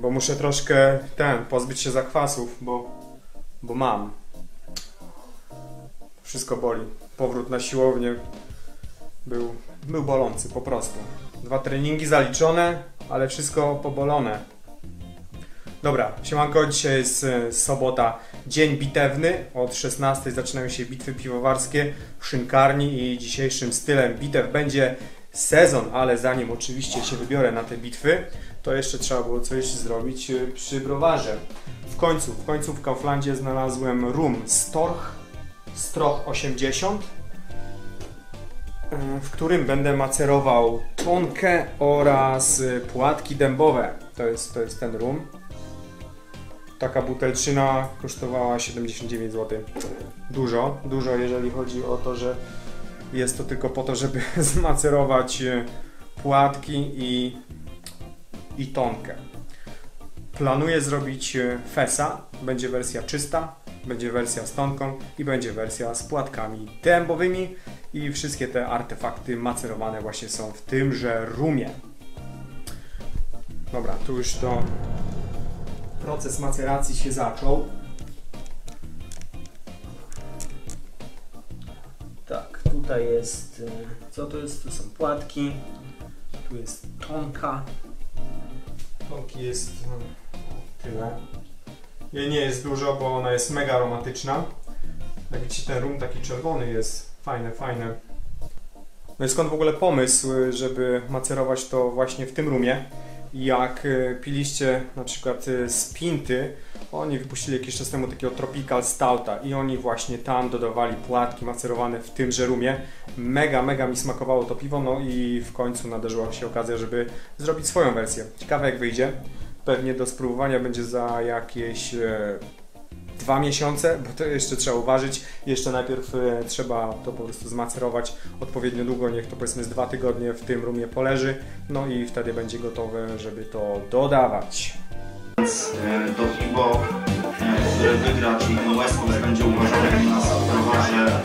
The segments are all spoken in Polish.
bo muszę troszkę ten, pozbyć się zakwasów, bo, bo mam. Wszystko boli. Powrót na siłownię był, był bolący po prostu. Dwa treningi zaliczone, ale wszystko pobolone. Dobra, siemanko, dzisiaj jest e, sobota, dzień bitewny. Od 16 zaczynają się bitwy piwowarskie w szynkarni i dzisiejszym stylem bitew będzie sezon, ale zanim oczywiście się wybiorę na te bitwy, to jeszcze trzeba było coś zrobić e, przy browarze. W końcu, w końcu w Kauflandzie znalazłem rum Storch, Stroch 80, e, w którym będę macerował tonkę oraz e, płatki dębowe. To jest, to jest ten rum. Taka butelczyna kosztowała 79 zł. Dużo, dużo jeżeli chodzi o to, że jest to tylko po to, żeby zmacerować e, płatki i, i tonkę. Planuję zrobić e, fesa. Będzie wersja czysta, będzie wersja z tonką i będzie wersja z płatkami dębowymi i wszystkie te artefakty macerowane właśnie są w tymże rumie. Dobra, tu już to proces maceracji się zaczął. Tutaj jest. e, Co to jest? Tu są płatki. Tu jest tonka. Tonki jest e, tyle. Jej nie jest dużo, bo ona jest mega aromatyczna. Jak widzicie, ten rum taki czerwony jest. Fajne, fajne. No i skąd w ogóle pomysł, e, żeby macerować to właśnie w tym rumie? Jak e, piliście na przykład e, z Pinty, oni wypuścili jakiś czas temu takiego Tropical Stouta i oni właśnie tam dodawali płatki macerowane w tymże rumie. Mega, mega mi smakowało to piwo, no i w końcu nadarzyła się okazja, żeby zrobić swoją wersję. Ciekawe jak wyjdzie. Pewnie do spróbowania będzie za jakieś e, dwa miesiące, bo to jeszcze trzeba uważać. Jeszcze najpierw e, trzeba to po prostu zmacerować odpowiednio długo, niech to powiedzmy z dwa tygodnie w tym rumie poleży, no i wtedy będzie gotowe, żeby to dodawać. E, to piwo, e, które wygra, czyli ten West Coast będzie uważany w browarze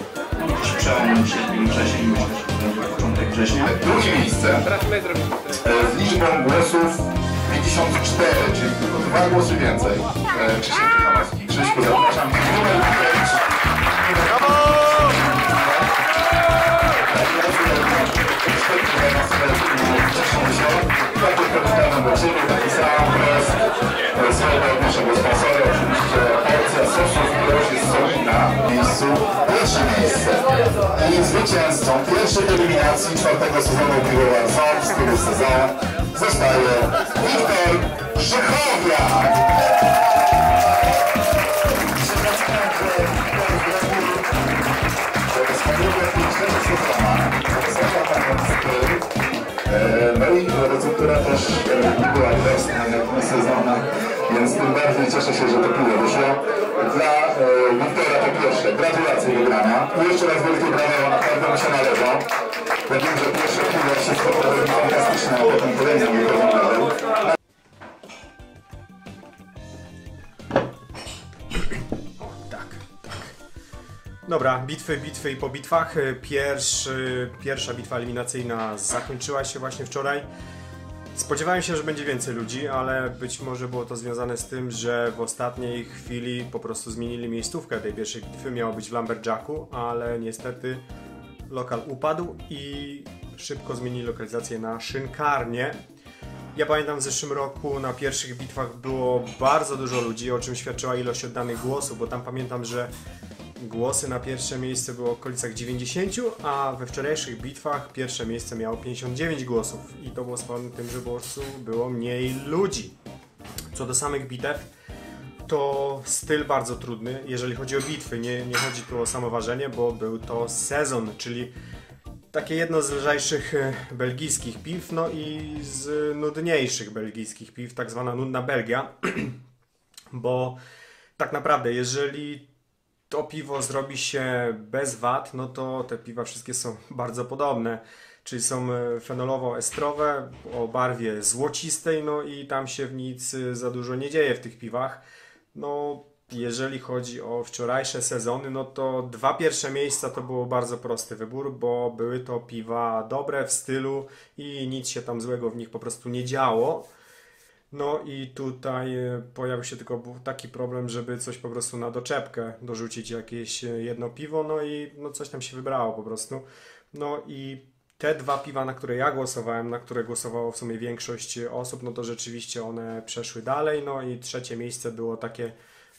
gdzieś przełom sierpień, wrzesień, myślę, że będzie początek września. Drugie miejsce e, z liczbą głosów 54, czyli tylko dwa głosy więcej. E, Krzysiek Czachanowski. Krzyśku, zapraszam. Numer 5. Swojego naszego sponsora, oczywiście porcja sosów Grosz jest solidna w miejscu pierwsze miejsce. I zwycięzcą pierwszej eliminacji czwartego sezonu Piłowar Ząb z tego sezonu zostaje Wiktor Szychowiak. Receptura też e, była wiosna, jak sezonu, więc tym bardziej cieszę się, że to piwo wyszło. Dla e, Wiktora po pierwsze gratulacje wygrania i jeszcze raz wielkie brawo, naprawdę mu się należą. Ja wiem, że pierwsze piwo się spotkałem fantastyczne, a potem kolejne mi wyglądały. O, tak, tak. Dobra, bitwy, bitwy i po bitwach. E, Pierwszy, pierwsza bitwa eliminacyjna zakończyła się właśnie wczoraj. Spodziewałem się, że będzie więcej ludzi, ale być może było to związane z tym, że w ostatniej chwili po prostu zmienili miejscówkę tej pierwszej bitwy. Miało być w Lumberjacku, ale niestety lokal upadł i szybko zmienili lokalizację na szynkarnię. Ja pamiętam w zeszłym roku na pierwszych bitwach było bardzo dużo ludzi, o czym świadczyła ilość oddanych głosów, bo tam pamiętam, że głosy na pierwsze miejsce było w okolicach 90, a we wczorajszych bitwach pierwsze miejsce miało 59 głosów i to było spowodowane tym, że po było mniej ludzi. Co do samych bitew, to styl bardzo trudny, jeżeli chodzi o bitwy. Nie, nie chodzi tu o samoważenie, bo był to sezon, czyli takie jedno z lżejszych e, belgijskich piw, no i z nudniejszych belgijskich piw, tak zwana nudna Belgia, bo tak naprawdę, jeżeli to piwo zrobi się bez wad, no to te piwa wszystkie są bardzo podobne. Czyli są e, fenolowo-estrowe o barwie złocistej, no i tam się w nic e, za dużo nie dzieje w tych piwach. No, jeżeli chodzi o wczorajsze sezony, no to dwa pierwsze miejsca to było bardzo prosty wybór, bo były to piwa dobre w stylu i nic się tam złego w nich po prostu nie działo. No i tutaj e, pojawił się tylko taki problem, żeby coś po prostu na doczepkę dorzucić jakieś e, jedno piwo, no i no coś tam się wybrało po prostu. No i te dwa piwa, na które ja głosowałem, na które głosowało w sumie większość osób, no to rzeczywiście one przeszły dalej. No i trzecie miejsce było takie,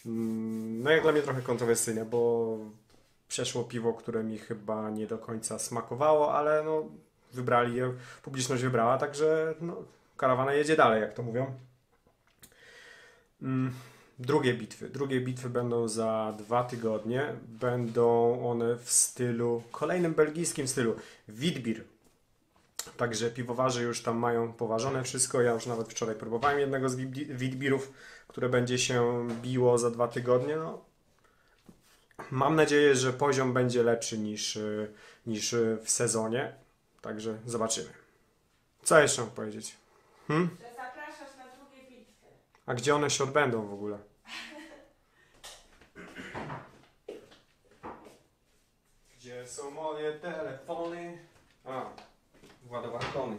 mm, no jak dla mnie trochę kontrowersyjne, bo przeszło piwo, które mi chyba nie do końca smakowało, ale no wybrali je, publiczność wybrała, także no, karawana jedzie dalej, jak to mówią. Mm, Drugie bitwy. Drugie bitwy będą za dwa tygodnie. Będą one w stylu, kolejnym belgijskim stylu, Witbier. Także piwowarze już tam mają poważone wszystko. Ja już nawet wczoraj próbowałem jednego z Witbi- Witbierów, które będzie się biło za dwa tygodnie. No, mam nadzieję, że poziom będzie lepszy niż, y, niż y, w sezonie. Także zobaczymy. Co jeszcze mam powiedzieć? Hmm? Że zapraszasz na drugie bitwy. A gdzie one się odbędą w ogóle? Gdzie są moje telefony? A, ładowarkony.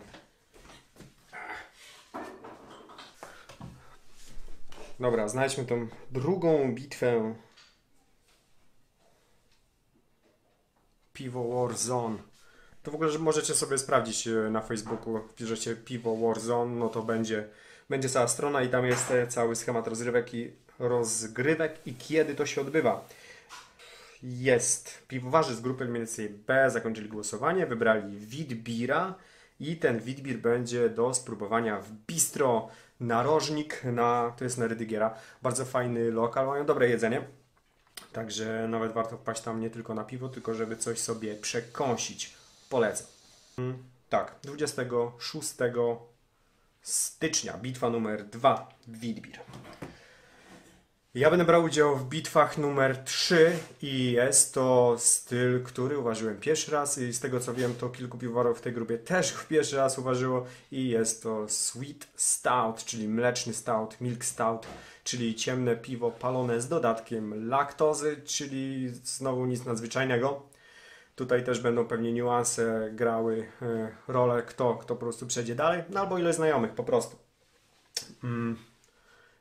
Dobra, znajdźmy tą drugą bitwę. Piwo Warzone. To w ogóle że możecie sobie sprawdzić e, na Facebooku. Wpiszecie piwo Warzone, no to będzie, będzie cała strona i tam jest e, cały schemat rozgrywek i rozgrywek i kiedy to się odbywa. Jest. Piwowarzy z grupy eliminacyjnej B zakończyli głosowanie, wybrali Witbira i ten Witbir będzie do spróbowania w Bistro Narożnik na, to jest na Rydygiera. Bardzo fajny lokal, mają dobre jedzenie. Także nawet warto wpaść tam nie tylko na piwo, tylko żeby coś sobie przekąsić. Polecam. Tak, 26 stycznia, bitwa numer 2, Witbir. Ja będę brał udział w bitwach numer 3 i jest to styl, który uważyłem pierwszy raz i z tego co wiem to kilku piwowarów w tej grupie też go pierwszy raz uważyło i jest to Sweet Stout, czyli mleczny stout, milk stout, czyli ciemne piwo palone z dodatkiem laktozy, czyli znowu nic nadzwyczajnego. Tutaj też będą pewnie niuanse grały e, rolę, kto, kto po prostu przejdzie dalej, no albo ile znajomych po prostu. Mm.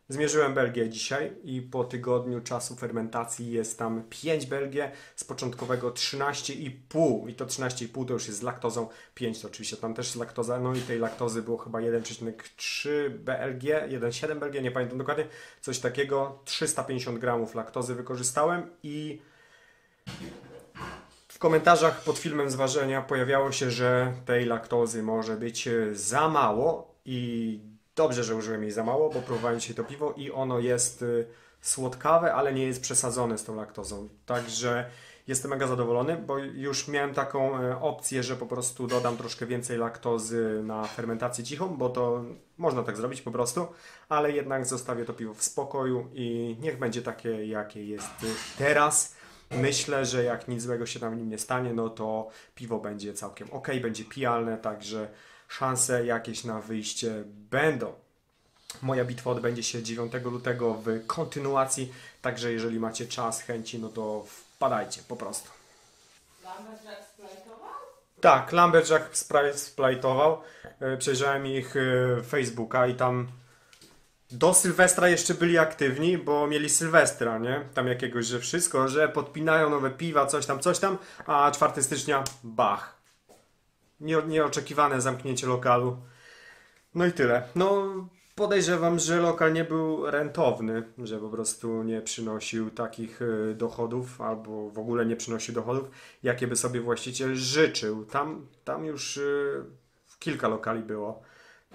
Zmierzyłem Belgię dzisiaj i po tygodniu czasu fermentacji jest tam 5 Belgię, z początkowego 13,5 i to 13,5 to już jest z laktozą, 5 to oczywiście tam też jest laktoza, no i tej laktozy było chyba 1,3 BLG, 1,7 BLG, nie pamiętam dokładnie, coś takiego, 350 gramów laktozy wykorzystałem i w komentarzach pod filmem zważenia pojawiało się, że tej laktozy może być e, za mało i dobrze, że użyłem jej za mało, bo próbowałem dzisiaj to piwo i ono jest y, słodkawe, ale nie jest przesadzone z tą laktozą. Także jestem mega zadowolony, bo już miałem taką e, opcję, że po prostu dodam troszkę więcej laktozy na fermentację cichą, bo to można tak zrobić po prostu, ale jednak zostawię to piwo w spokoju i niech będzie takie, jakie jest teraz. Myślę, że jak nic złego się tam w nim nie stanie, no to piwo będzie całkiem ok, będzie pijalne, także szanse jakieś na wyjście będą. Moja bitwa odbędzie się 9 lutego w kontynuacji, także jeżeli macie czas, chęci, no to wpadajcie po prostu. Lumberjack splajtował? Tak, Lumberjack splajtował. E, Przejrzałem ich e, Facebooka i tam do Sylwestra jeszcze byli aktywni, bo mieli Sylwestra, nie? Tam jakiegoś, że wszystko, że podpinają nowe piwa, coś tam, coś tam, a 4 stycznia bach. Nie, nieoczekiwane zamknięcie lokalu. No i tyle. No, podejrzewam, że lokal nie był rentowny, że po prostu nie przynosił takich e, dochodów, albo w ogóle nie przynosił dochodów, jakie by sobie właściciel życzył. Tam, tam już e, kilka lokali było.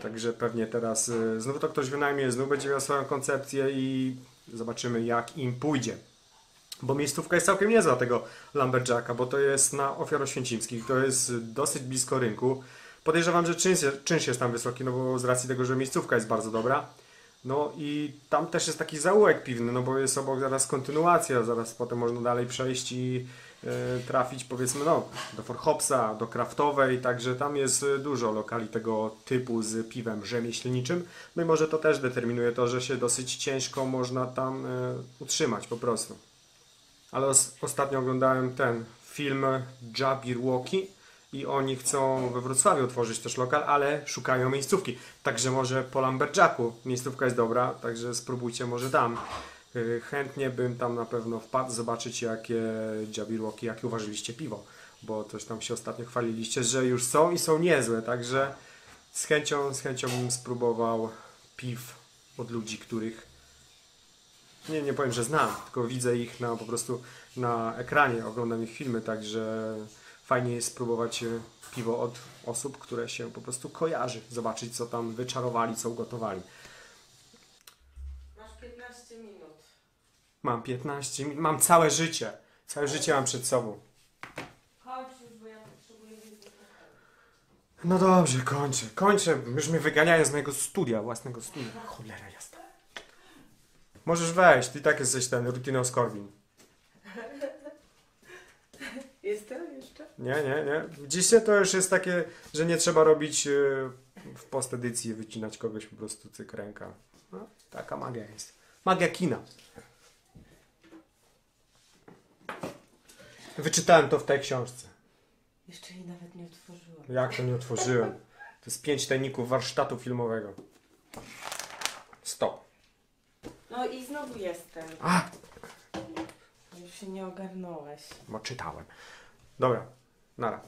Także pewnie teraz e, znów to ktoś wynajmie, znów będzie miał swoją koncepcję i zobaczymy jak im pójdzie. Bo miejscówka jest całkiem niezła tego Lumberjacka, bo to jest na Ofiaroświęcimskich, to jest dosyć blisko rynku. Podejrzewam, że czynsz, czynsz jest tam wysoki, no bo z racji tego, że miejscówka jest bardzo dobra. No i tam też jest taki zaułek piwny, no bo jest obok zaraz kontynuacja, zaraz potem można dalej przejść i trafić powiedzmy no do Forhopsa, do Kraftowej, także tam jest e, dużo lokali tego typu z piwem rzemieślniczym. No i może to też determinuje to, że się dosyć ciężko można tam e, utrzymać po prostu. Ale os- ostatnio oglądałem ten film Jabberwocky i oni chcą we Wrocławiu otworzyć też lokal, ale szukają miejscówki. Także może po Lumberjacku miejscówka jest dobra, także spróbujcie może tam. Y, Chętnie bym tam na pewno wpadł, zobaczyć jakie Jabberwocky, jakie uważaliście piwo, bo coś tam się ostatnio chwaliliście, że już są i są niezłe, także z chęcią, z chęcią bym spróbował piw od ludzi, których nie, nie powiem, że znam, tylko widzę ich na, po prostu na ekranie, oglądam ich filmy, także fajnie jest spróbować e, piwo od osób, które się po prostu kojarzy, zobaczyć co tam wyczarowali, co ugotowali. Masz 15 minut. Mam 15 minut, mam całe życie, całe życie mam przed sobą. No dobrze, kończę, kończę, już mnie wyganiają z mojego studia, własnego studia. Cholera jasna. Możesz wejść, ty i tak jesteś ten rutyną Korwin. Jestem jeszcze? Nie, nie, nie. Dzisiaj to już jest takie, że nie trzeba robić e, w postedycji, wycinać kogoś po prostu cyk ręka. No, taka magia jest. Magia kina. Wyczytałem to w tej książce. Jeszcze jej nawet nie otworzyłam. Jak to nie otworzyłem? To jest pięć tajników warsztatu filmowego. Stop. No i znowu jestem. A! Już się nie ogarnąłeś. Bo czytałem. Dobra, nara.